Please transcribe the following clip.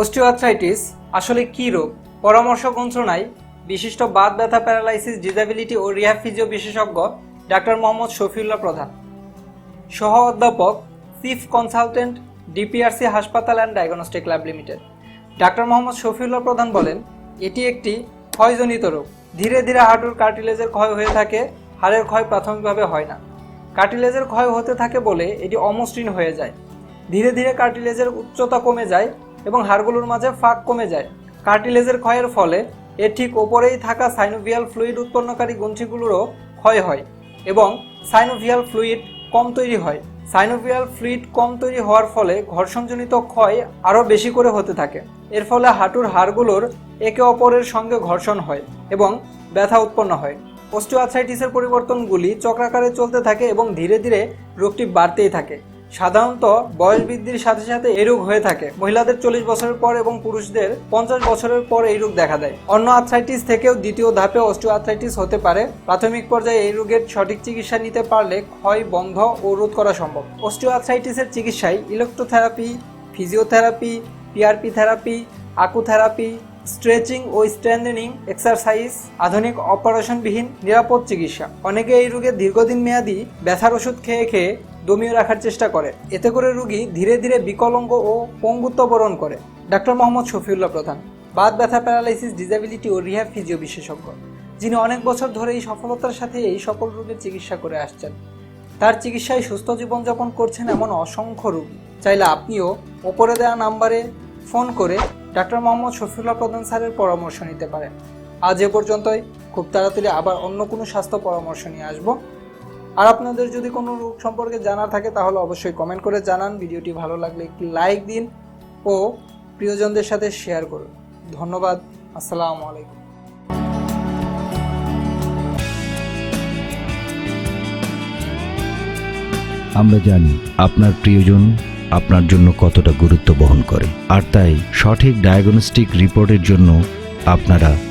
Osteoarthritis আসলে কি রোগ? পরামর্শ যন্ত্রণায় বিশিষ্ট বাত ব্যথা প্যারালাইসিস ডিজাবিলিটি ও রিহ্যাব ফিজিও বিশেষজ্ঞ ডাক্তার মোহাম্মদ শফিউল্লাহ প্রধান। সহ অধ্যাপক, চিফ কনসালটেন্ট, ডিপিআরসি হাসপাতাল and diagnostic lab limited. Doctor Mohammad Shafiullah প্রধান বলেন, এটি একটি ক্ষয়জনিত রোগ। ধীরে ধীরে হাঁটুর কার্টিলেজের ক্ষয় হয়ে থাকে, হাড়ের ক্ষয় প্রাথমিকভাবে হয় না। কার্টিলেজের ক্ষয় হতে থাকে বলে এটি অমসৃণ হয়ে যায়। ধীরে ধীরে কার্টিলেজের উচ্চতা কমে যায় এবং হাড়গুলোর মাঝে ফাঁক কমে যায়। কার্টিলেজের ক্ষয়ের ফলে এর ঠিক ওপরেই থাকা সাইনোভিয়াল ফ্লুইড উৎপন্নকারী গ্রন্থিগুলোরও ক্ষয় হয় এবং সাইনোভিয়াল ফ্লুইড কম তৈরি হয়। সাইনোভিয়াল ফ্লুইড কম তৈরি হওয়ার ফলে ঘর্ষণজনিত ক্ষয় আরও বেশি করে হতে থাকে। এর ফলে হাঁটুর হাড়গুলোর একে অপরের সঙ্গে ঘর্ষণ হয় এবং ব্যথা উৎপন্ন হয়। অস্টিওআর্থ্রাইটিসের পরিবর্তনগুলি চক্রাকারে চলতে থাকে এবং ধীরে ধীরে রোগটি বাড়তেই থাকে। সাধারণত বয়স বৃদ্ধির সাথে সাথে এই রোগ হয়ে থাকে। মহিলাদের চল্লিশ বছরের পর এবং পুরুষদের পঞ্চাশ বছরের পর এই রোগ দেখা দেয়। অন্য আর্থ্রাইটিস থেকেও দ্বিতীয় ধাপে অস্টিওআর্থ্রাইটিস হতে পারে। প্রাথমিক পর্যায়ে এই রোগের সঠিক চিকিৎসা নিতে পারলে ক্ষয়, বন্ধ ও রোধ করা সম্ভব। অস্টিওআর্থ্রাইটিসের চিকিৎসায় electrotherapy physiotherapy PRP therapy acutherapy stretching ও স্ট্রেন্থেনিং এক্সারসাইজ আধুনিক অপারেশনবিহীন নিরাপদ চিকিৎসা। অনেকে এই রোগে দীর্ঘদিন মেয়াদী ব্যথার ওষুধ খেয়ে খেয়ে দমিয়ে রাখার চেষ্টা করে। এতে করে রোগী ধীরে ধীরে বিকলঙ্গ ও পঙ্গুত্ব বরণ করে। ডাক্তার মোহাম্মদ শফিউল্লাহ প্রধান। বাত ব্যথা, প্যারালাইসিস ডিজাবিলিটি ও রিহ্যাব ফিজিও বিশেষজ্ঞ যিনি অনেক বছর ধরে এই সফলতার সাথে এই সকল রোগের চিকিৎসা করে আসছেন। তার চিকিৎসায় সুস্থ জীবনযাপন করছেন এমন অসংখ্য রোগী। চাইলে আপনিও ওপরে দেওয়া নাম্বারে ফোন করে ডাক্তার মোহাম্মদ শফিউল্লাহ প্রধান স্যারের পরামর্শ নিতে পারেন। আজ এ পর্যন্তই। খুব তাড়াতাড়ি আবার অন্য কোনো স্বাস্থ্য পরামর্শ নিয়ে আসব। আর আপনাদের যদি কোনো রোগ সম্পর্কে জানা থাকে, তাহলে অবশ্যই কমেন্ট করে জানান। ভিডিওটি ভালো লাগলে একটি লাইক দিন ও প্রিয়জনদের সাথে শেয়ার করুন। ধন্যবাদ। আসসালামু আলাইকুম। আমরা জানি আপনার প্রিয়জন আপনার জন্য কতটা গুরুত্ব বহন করে। আর তাই সঠিক ডায়াগনস্টিক রিপোর্টের জন্য আপনারা